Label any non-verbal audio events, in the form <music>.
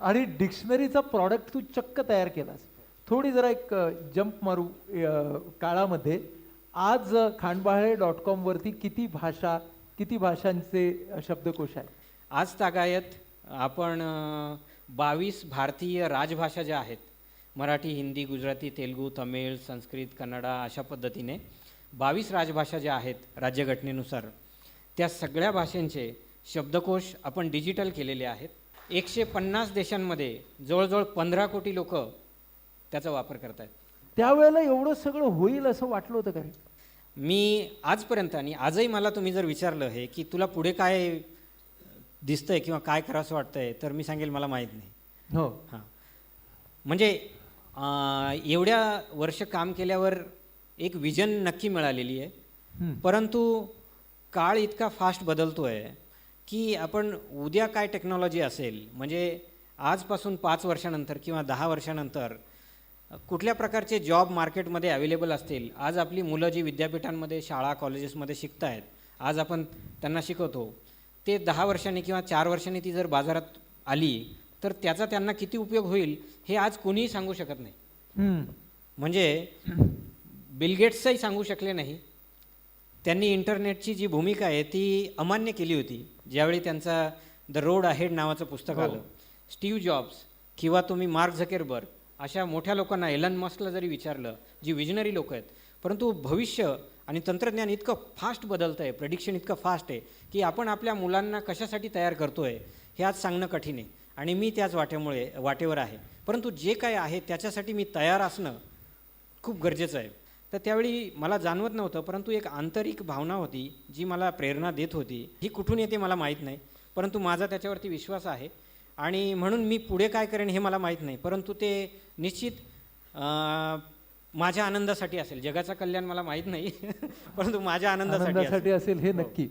आणि डिक्शनरीचा प्रॉडक्ट तू चक्क तयार केलास. थोडी जरा एक जंप मारू काळामध्ये. आज खांडबाळे डॉट कॉमवरती किती भाषा किती भाषांचे शब्दकोश आहे आज तागायत आपण बावीस भारतीय राजभाषा ज्या आहेत मराठी हिंदी गुजराती तेलुगू तमिळ संस्कृत कन्नडा अशा पद्धतीने बावीस राजभाषा ज्या आहेत राज्यघटनेनुसार त्या सगळ्या भाषांचे शब्दकोश आपण डिजिटल केलेले आहेत. एकशे पन्नास देशांमध्ये जवळजवळ पंधरा कोटी लोक त्याचा वापर करत आहेत त्यावेळेला एवढं सगळं होईल असं वाटलं होतं का रे? मी आजपर्यंत आणि आजही मला तुम्ही जर विचारलं हे की तुला पुढे काय दिसतंय किंवा काय करावंसं वाटतंय तर मी सांगेल मला माहीत नाही. हो. हां. म्हणजे अं, एवढ्या वर्ष काम केल्यावर एक विजन नक्की मिळालेली आहे. हम्म. परंतु काळ इतका फास्ट बदलतो आहे की आपण उद्या काय टेक्नॉलॉजी असेल म्हणजे आजपासून पाच वर्षानंतर किंवा दहा वर्षानंतर कुठल्या प्रकारचे जॉब मार्केटमध्ये अवेलेबल असतील? आज आपली मुलं जी विद्यापीठांमध्ये शाळा कॉलेजेसमध्ये शिकत आहेत आज आपण त्यांना शिकवतो. ते दहा वर्षांनी किंवा चार वर्षांनी ती जर बाजारात आली तर त्याचा त्यांना किती उपयोग होईल हे आज कोणीही सांगू शकत नाही. म्हणजे बिल गेट्सही सांगू शकले नाही. त्यांनी इंटरनेटची जी भूमिका आहे ती अमान्य केली होती. ज्यावेळी त्यांचा द रोड अहेड नावाचं पुस्तक हो. आलं स्टीव्ह जॉब्स किंवा तुम्ही मार्क झकेरबर्ग अशा मोठ्या लोकांना एलन मस्कला जरी विचारलं जी विजनरी लोक आहेत परंतु भविष्य आणि तंत्रज्ञान इतकं फास्ट बदलतं आहे प्रेडिक्शन इतकं फास्ट आहे की आपण आपल्या मुलांना कशासाठी तयार करतो आहे हे आज सांगणं कठीण आहे. आणि मी त्याच वाटेमुळे वाटेवर आहे. परंतु जे काय आहे त्याच्यासाठी मी तयार असणं खूप गरजेचं आहे. तर त्यावेळी मला जाणवत नव्हतं परंतु एक आंतरिक भावना होती जी मला प्रेरणा देत होती. ही कुठून येते मला माहीत नाही परंतु माझा त्याच्यावरती विश्वास आहे. आणि म्हणून मी पुढे काय करेन हे मला माहीत नाही परंतु ते निश्चित माझ्या आनंदासाठी असेल. जगाचं कल्याण मला माहीत नाही <laughs> परंतु माझ्या आनंदासाठी असेल. आनंदासाठी असेल हे. नक्की.